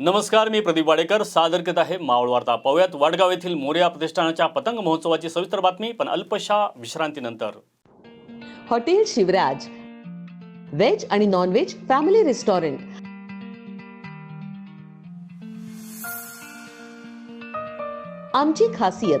नमस्कार मी प्रदीप वाडेकर. सादर करत आहे मावळ वार्ता. पाहूयात वाडगाव येथील मोर्या प्रतिष्ठानाच्या पतंग महोत्सवाची सविस्तर बातमी पण अल्पशा विश्रांतीनंतर. हॉटेल शिवराज. व्हेज आणि नॉन व्हेज फॅमिली रेस्टॉरंट. आमची खासियत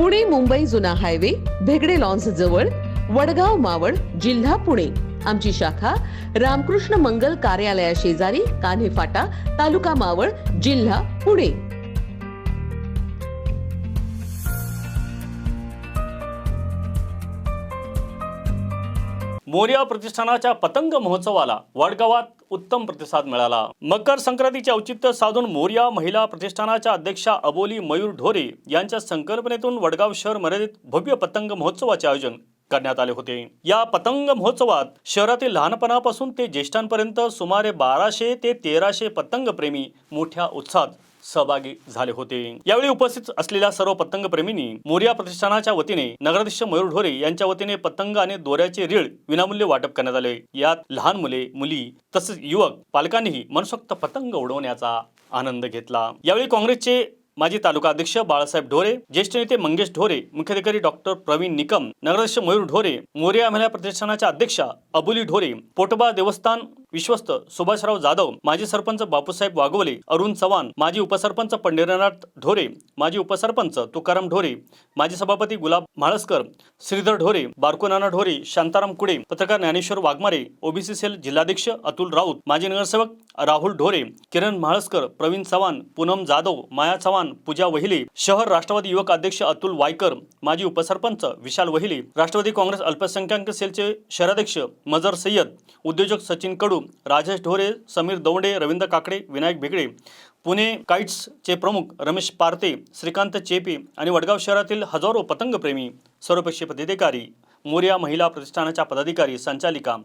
पुणे मुंबई जुना हायवे भेगडे लॉन्स जवळ वडगाव मावळ जिल्हा पुणे. आमची शाखा रामकृष्ण मंगल कार्यालया शेजारी कान्हे फाटा तालुका मावळ जिल्हा पुणे. मोर्या प्रतिष्ठानाच्या पतंग महोत्सवाला वडगावात उत्तम प्रतिसाद मिळाला. मकर संक्रांतीचे औचित्य साधून मोर्या महिला प्रतिष्ठानाच्या अध्यक्षा अबोली मयूर ढोरे यांच्या संकल्पनेतून वडगाव शहर मर्यादित भव्य पतंग महोत्सवाचे आयोजन करण्यात आले होते. या पतंग महोत्सवात शहरातील लहानपणापासून ते ज्येष्ठांपर्यंत सुमारे बाराशे ते तेराशे पतंग प्रेमी मोठ्या उत्साहात सहभागी झाले होते. यावेळी उपस्थित असलेल्या सर्व पतंग प्रेमींनी मोर्या प्रतिष्ठानाच्या वतीने नगराध्यक्ष मयूर ढोरे यांच्या वतीने पतंग आणि दोऱ्याचे रीळ विनामूल्य वाटप करण्यात आले. यात लहान मुले मुली तसेच युवक पालकांनीही मनसोक्त पतंग उडवण्याचा आनंद घेतला. यावेळी काँग्रेसचे माजी तालुका अध्यक्ष बाळासाहेब ढोरे ज्येष्ठ नेते मंगेश ढोरे मुख्याधिकारी डॉक्टर प्रवीण निकम नगराध्यक्ष मयूर ढोरे मोरिया महिला प्रतिष्ठानाच्या अध्यक्षा अबुली ढोरे पोटबा देवस्थान विश्वस्त सुभाषराव जाधव माजी सरपंच बापूसाहेब वाघवले अरुण चव्हाण माजी उपसरपंच पंढरीनाथ ढोरे माजी उपसरपंच तुकाराम ढोरे माजी सभापती गुलाब म्हाळसकर श्रीधर ढोरे बारकोनाना ढोरे शांताराम कुडे पत्रकार ज्ञानेश्वर वाघमारे ओबीसी सेल जिल्हाध्यक्ष अतुल राऊत माजी नगरसेवक राहुल ढोरे किरण म्हाळसकर प्रवीण चव्हाण पूनम जाधव माया चव्हाण पूजा वहिले शहर राष्ट्रवादी युवक अध्यक्ष अतुल वायकर माजी उपसरपंच विशाल वहिले राष्ट्रवादी काँग्रेस अल्पसंख्याक सेलचे शहराध्यक्ष मजर सय्यद उद्योजक सचिन कडू राजेश ढोरे समीर दौंडे रवींद्र काकडे विनायक भिगडे पुणे काईट्सचे प्रमुख रमेश पारते श्रीकांत चेपे आणि वडगाव शहरातील हजारो पतंगप्रेमी सर्वपक्षीय पदाधिकारी मोर्या महिला प्रतिष्ठानाच्या पदाधिकारी संचालिका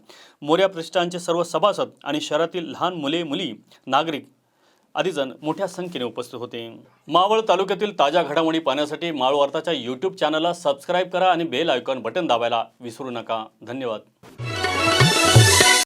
मोर्या प्रतिष्ठानचे सर्व सभासद आणि शहरातील लहान मुले मुली नागरिक आदीजण मोठ्या संख्येने उपस्थित होते. मावळ तालुक्यातील ताज्या घडामोडी पाहण्यासाठी मावळ वार्ताच्या यूट्यूब चॅनलला सबस्क्राईब करा आणि बेल आयकॉन बटन दाबायला विसरू नका. धन्यवाद.